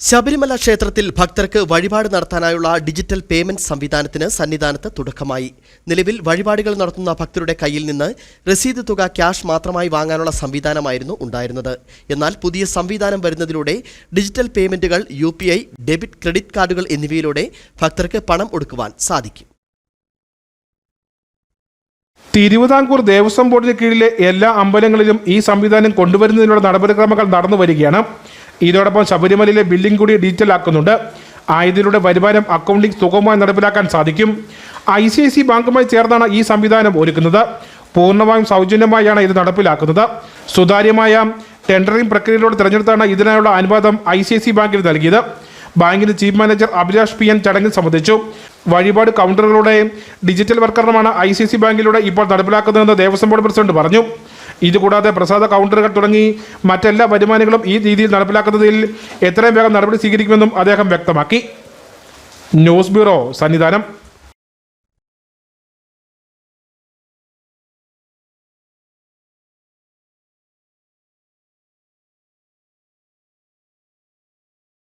ശബരിമല ക്ഷേത്രത്തിൽ ഭക്തർക്ക് വഴിപാട് നടത്താനായുള്ള ഡിജിറ്റൽ പേയ്മെന്റ് സംവിധാനത്തിന് സന്നിധാനത്ത് തുടക്കമായി. നിലവിൽ വഴിപാടുകൾ നടത്തുന്ന ഭക്തരുടെ കയ്യിൽ നിന്ന് രസീത് തുക ക്യാഷ് മാത്രമായി വാങ്ങാനുള്ള സംവിധാനമായിരുന്നു ഉണ്ടായിരുന്നത്. എന്നാൽ പുതിയ സംവിധാനം വരുന്നതിലൂടെ ഡിജിറ്റൽ പേയ്മെന്റുകൾ യു ഡെബിറ്റ് ക്രെഡിറ്റ് കാർഡുകൾ എന്നിവയിലൂടെ ഭക്തർക്ക് പണം ഒടുക്കുവാൻ സാധിക്കും. തിരുവിതാംകൂർ ദേവസ്വം ബോർഡിന് കീഴിലെ എല്ലാ അമ്പലങ്ങളിലും ഈ സംവിധാനം കൊണ്ടുവരുന്നതിനുള്ള നടപടിക്രമങ്ങൾ നടന്നു വരികയാണ് ഇതോടൊപ്പം ശബരിമലയിലെ ബില്ലിംഗ് കൂടി ഡിജിറ്റൽ ആക്കുന്നുണ്ട്. ആയതിലൂടെ വരുമാനം അക്കൗണ്ടിംഗ് സുഗമമായി നടപ്പിലാക്കാൻ സാധിക്കും. ഐ സി ഐ സി ബാങ്കുമായി ചേർന്നാണ് ഈ സംവിധാനം ഒരുക്കുന്നത്. പൂർണമായും സൗജന്യമായാണ് ഇത് നടപ്പിലാക്കുന്നത്. സുതാര്യമായ ടെൻഡറിംഗ് പ്രക്രിയയിലൂടെ തിരഞ്ഞെടുത്താണ് ഇതിനായുള്ള അനുവാദം ഐ സി ഐ സി ബാങ്കിന് നൽകിയത്. ബാങ്കിന്റെ chief manager Abhilash P N ചടങ്ങിൽ സംബന്ധിച്ചു. വഴിപാട് കൗണ്ടറുകളുടെ ഡിജിറ്റൽ വൽക്കരണമാണ് ഐ സി സി ബാങ്കിലൂടെ ഇപ്പോൾ നടപ്പിലാക്കുന്നതെന്ന് ദേവസ്വം ബോർഡ് പ്രസിഡന്റ് പറഞ്ഞു. ഇതുകൂടാതെ പ്രസാദ കൗണ്ടറുകൾ തുടങ്ങി മറ്റെല്ലാ വരുമാനങ്ങളും ഈ രീതിയിൽ നടപ്പിലാക്കുന്നതിൽ എത്രയും വേഗം നടപടി സ്വീകരിക്കുമെന്നും അദ്ദേഹം വ്യക്തമാക്കി. News bureau Sannidhanam.